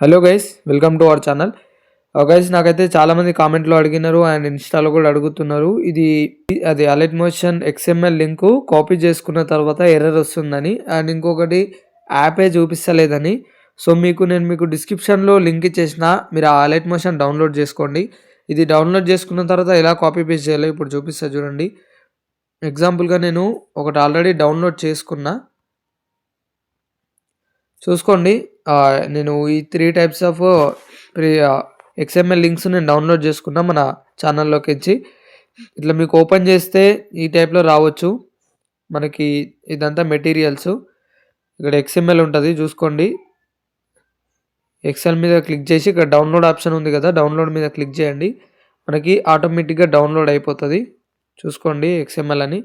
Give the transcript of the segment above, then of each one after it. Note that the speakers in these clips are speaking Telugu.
Hello guys welcome to our channel guys నాకైతే చాలామంది కామెంట్లో అడిగినారు అండ్ ఇన్స్టాలో కూడా అడుగుతున్నారు. ఇది అది Alight Motion XML link copy చేసుకున్న తర్వాత ఎర్రర్ వస్తుందని అండ్ ఇంకొకటి యాపే చూపిస్తలేదని. సో మీకు నేను మీకు డిస్క్రిప్షన్లో లింక్ ఇచ్చేసిన మీరు ఆ అలెట్ మోషన్ డౌన్లోడ్ చేసుకోండి. ఇది డౌన్లోడ్ చేసుకున్న తర్వాత ఎలా కాపీ పేస్ట్ చేయాలో ఇప్పుడు చూపిస్తా చూడండి. ఎగ్జాంపుల్గా నేను ఒకటి ఆల్రెడీ డౌన్లోడ్ చేసుకున్నా. చూసుకోండి. నేను ఈ three types of free XML links నేను డౌన్లోడ్ చేసుకున్నా మన ఛానల్లోకి వచ్చి. ఇట్లా మీకు ఓపెన్ చేస్తే ఈ టైప్లో రావచ్చు. మనకి ఇదంతా మెటీరియల్స్ ఇక్కడ ఎక్స్ఎంఎల్ ఉంటుంది చూసుకోండి. ఎక్సెల్ మీద క్లిక్ చేసి ఇక్కడ డౌన్లోడ్ ఆప్షన్ ఉంది కదా డౌన్లోడ్ మీద క్లిక్ చేయండి. మనకి ఆటోమేటిక్గా డౌన్లోడ్ అయిపోతుంది. చూసుకోండి ఎక్స్ఎంఎల్ అని.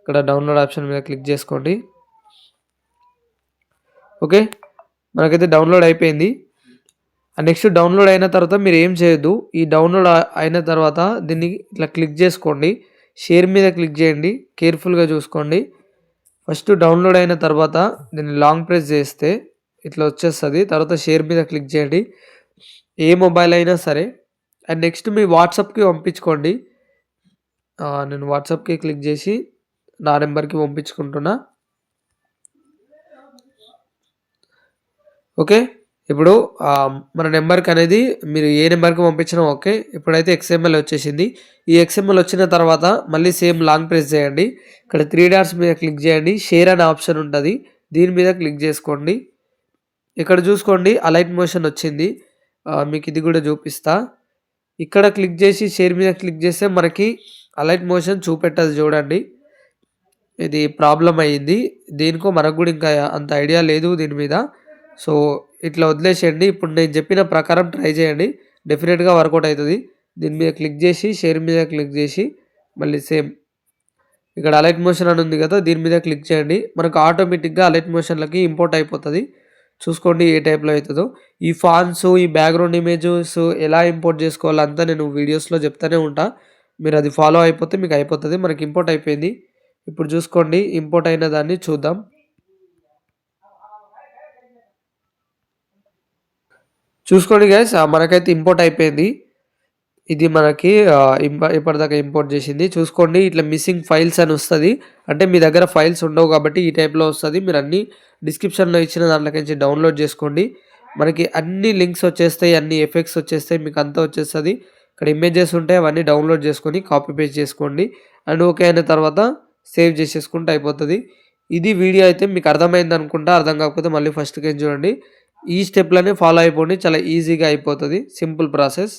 ఇక్కడ డౌన్లోడ్ ఆప్షన్ మీద క్లిక్ చేసుకోండి. ఓకే? మనకైతే డౌన్లోడ్ అయిపోయింది. అండ్ నెక్స్ట్ డౌన్లోడ్ అయిన తర్వాత మీరు ఏం చేయొద్దు. ఈ డౌన్లోడ్ అయిన తర్వాత దీన్ని ఇట్లా క్లిక్ చేసుకోండి. షేర్ మీద క్లిక్ చేయండి. కేర్ఫుల్గా చూసుకోండి. ఫస్ట్ డౌన్లోడ్ అయిన తర్వాత దీన్ని లాంగ్ ప్రెస్ చేస్తే ఇట్లా వచ్చేస్తుంది. తర్వాత షేర్ మీద క్లిక్ చేయండి. ఏ మొబైల్ అయినా సరే. అండ్ నెక్స్ట్ మీ వాట్సాప్కి పంపించుకోండి. నేను వాట్సాప్కి క్లిక్ చేసి నా నెంబర్కి పంపించుకుంటున్నా. ఓకే? ఇప్పుడు మన నెంబర్కి అనేది మీరు ఏ నెంబర్కి పంపించినా ఓకే. ఇప్పుడైతే ఎక్స్ఎంఎల్ వచ్చేసింది. ఈ ఎక్స్ఎంఎల్ వచ్చిన తర్వాత మళ్ళీ సేమ్ లాంగ్ ప్రెస్ చేయండి. ఇక్కడ త్రీ డాట్స్ మీద క్లిక్ చేయండి. షేర్ అనే ఆప్షన్ ఉంటుంది. దీని మీద క్లిక్ చేసుకోండి. ఇక్కడ చూసుకోండి. అలైట్ మోషన్ వచ్చింది. మీకు ఇది కూడా చూపిస్తా. ఇక్కడ క్లిక్ చేసి షేర్ మీద క్లిక్ చేస్తే మనకి అలైట్ మోషన్ చూపెట్టదు చూడండి. ఇది ప్రాబ్లం అయ్యింది. దీనికో మనకు కూడా ఇంకా అంత ఐడియా లేదు దీని మీద. సో ఇట్లా వదిలేసేయండి. ఇప్పుడు నేను చెప్పిన ప్రకారం ట్రై చేయండి. డెఫినెట్గా వర్కౌట్ అవుతుంది. దీని మీద క్లిక్ చేసి షేర్ మీద క్లిక్ చేసి మళ్ళీ సేమ్. ఇక్కడ అలైట్ మోషన్ అని ఉంది కదా దీని మీద క్లిక్ చేయండి. మనకు ఆటోమేటిక్గా అలైట్ మోషన్లకి ఇంపోర్ట్ అయిపోతుంది. చూసుకోండి ఏ టైప్లో అవుతుందో. ఈ ఫాన్స్ ఈ బ్యాక్గ్రౌండ్ ఇమేజెస్ ఎలా ఇంపోర్ట్ చేసుకోవాలో అంతా నేను వీడియోస్లో చెప్తానే ఉంటా. మీరు అది ఫాలో అయిపోతే మీకు అయిపోతుంది. మనకి ఇంపోర్ట్ అయిపోయింది. ఇప్పుడు చూసుకోండి ఇంపోర్ట్ అయిన దాన్ని చూద్దాం. చూసుకోండి గైస్ మనకైతే ఇంపోర్ట్ అయిపోయింది. ఇది మనకి ఇప్పటిదాకా ఇంపోర్ట్ చేసింది. చూసుకోండి ఇట్లా మిస్సింగ్ ఫైల్స్ అని వస్తుంది. అంటే మీ దగ్గర ఫైల్స్ ఉండవు కాబట్టి ఈ టైప్లో వస్తుంది. మీరు అన్ని డిస్క్రిప్షన్లో ఇచ్చిన దాంట్లోకి డౌన్లోడ్ చేసుకోండి. మనకి అన్ని లింక్స్ వచ్చేస్తాయి అన్ని ఎఫెక్ట్స్ వచ్చేస్తాయి మీకు అంతా వచ్చేస్తుంది. ఇక్కడ ఇమేజెస్ ఉంటాయి అవన్నీ డౌన్లోడ్ చేసుకొని కాపీ పేస్ట్ చేసుకోండి. అండ్ ఓకే అయిన తర్వాత సేవ్ చేసేసుకుంటే అయిపోతుంది. ఇది వీడియో అయితే మీకు అర్థమైంది అనుకుంటా అర్థం కాకపోతే మళ్ళీ ఫస్ట్కి చూడండి. ఈ స్టెప్లనే ఫాలో అయిపోండి. చాలా ఈజీగా అయిపోతుంది. Simple process